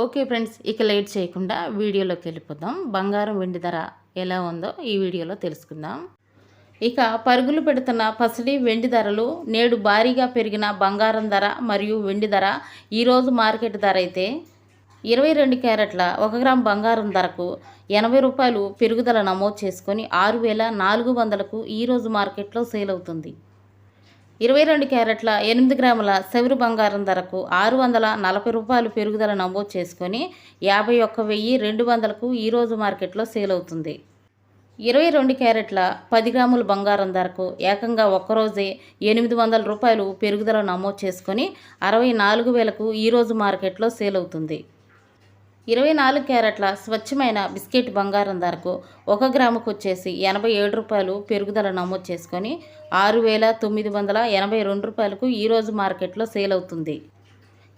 Okay friends ఇక late చేయకుండా వీడియోలోకి వెళ్ళిపోదాం. బంగారం వెండి ధర ఎలా ఉందో ఈ వీడియోలో తెలుసుకుందాం. ఇక పరుగులు పెడుతున్న పసిడి వెండి ధరలు నేడు భారీగా పెరిగిన బంగారం ధర మరియు వెండి ధర ఈరోజు మార్కెట్ ధర అయితే ఇరవై రెండు క్యారెట్ల ఒక గ్రామ్ బంగారం ధరకు ఎనభై రూపాయలు పెరుగుదల నమోదు చేసుకొని ఆరు వేల నాలుగు వందలకు ఈరోజు మార్కెట్లో సేల్ అవుతుంది. ఇరవై రెండు క్యారెట్ల ఎనిమిది గ్రాముల సెవరు బంగారం ధరకు ఆరు వందల నలభై రూపాయలు పెరుగుదల నమోదు చేసుకొని యాభై ఒక్క వెయ్యి రెండు వందలకు ఈరోజు మార్కెట్లో సేల్ అవుతుంది. ఇరవై రెండు క్యారెట్ల పది గ్రాముల బంగారం ధరకు ఏకంగా ఒక్కరోజే ఎనిమిది వందల రూపాయలు పెరుగుదల నమోదు చేసుకొని అరవై నాలుగు వేలకు ఈరోజు మార్కెట్లో సేల్ అవుతుంది. ఇరవై నాలుగు క్యారెట్ల స్వచ్ఛమైన బిస్కెట్ బంగారం ధరకు ఒక గ్రాముకు వచ్చేసి ఎనభై ఏడు రూపాయలు పెరుగుదల నమోదు చేసుకొని ఆరు వేల తొమ్మిది వందల ఎనభై రెండు రూపాయలకు ఈరోజు మార్కెట్లో సేల్ అవుతుంది.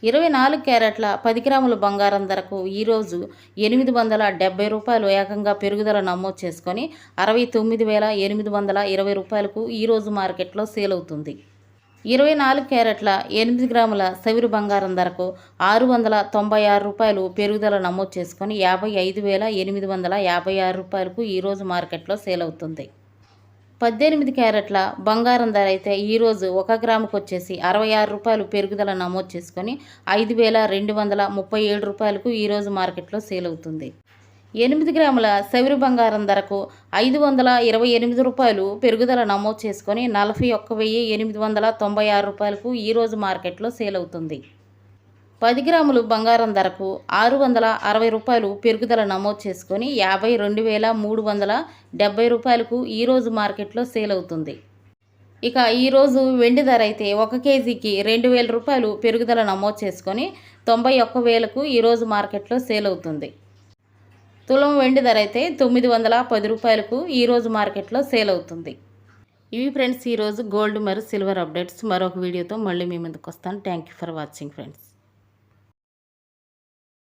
ఇరవై నాలుగు క్యారెట్ల పది గ్రాముల బంగారం ధరకు ఈరోజు ఎనిమిది వందల డెబ్బై రూపాయలు ఏకంగా పెరుగుదల నమోదు చేసుకొని అరవై తొమ్మిది వేల ఎనిమిది వందల ఇరవై రూపాయలకు ఈరోజు మార్కెట్లో సేల్ అవుతుంది. ఇరవై నాలుగు క్యారెట్ల ఎనిమిది గ్రాముల సవిరు బంగారం ధరకు ఆరు వందల తొంభై ఆరు రూపాయలు పెరుగుదల నమోదు చేసుకొని యాభై ఐదు వేల ఎనిమిది వందల యాభై ఆరు రూపాయలకు ఈరోజు మార్కెట్లో సేల్ అవుతుంది. పద్దెనిమిది క్యారెట్ల బంగారం ధర అయితే ఈరోజు ఒక గ్రాముకు వచ్చేసి అరవై ఆరు రూపాయలు పెరుగుదల నమోదు చేసుకొని ఐదు వేల రెండు వందల ముప్పై ఏడు రూపాయలకు ఈరోజు మార్కెట్లో సేల్ అవుతుంది. ఎనిమిది గ్రాముల సవిరి బంగారం ధరకు ఐదు వందల ఇరవై ఎనిమిది రూపాయలు పెరుగుదల నమోదు చేసుకొని నలభై ఒక్క వెయ్యి ఎనిమిది వందల తొంభై ఆరు రూపాయలకు ఈరోజు మార్కెట్లో సేల్ అవుతుంది. పది గ్రాములు బంగారం ధరకు ఆరు వందల అరవై రూపాయలు పెరుగుదల నమోదు చేసుకొని యాభై రెండు వేల మూడు వందల డెబ్బై రూపాయలకు ఈరోజు మార్కెట్లో సేల్ అవుతుంది. ఇక ఈరోజు వెండి ధర అయితే ఒక కేజీకి రెండు వేల రూపాయలు పెరుగుదల నమోదు చేసుకొని తొంభై ఒక్క వేలకు ఈరోజు మార్కెట్లో సేల్ అవుతుంది. తులం వెండి ధర అయితే తొమ్మిది వందల పది రూపాయలకు ఈరోజు మార్కెట్లో సేల్ అవుతుంది. ఇవి ఫ్రెండ్స్ ఈరోజు గోల్డ్ మరియు సిల్వర్ అప్డేట్స్. మరొక వీడియోతో మళ్ళీ మీ ముందుకు వస్తాను. Thank you for watching friends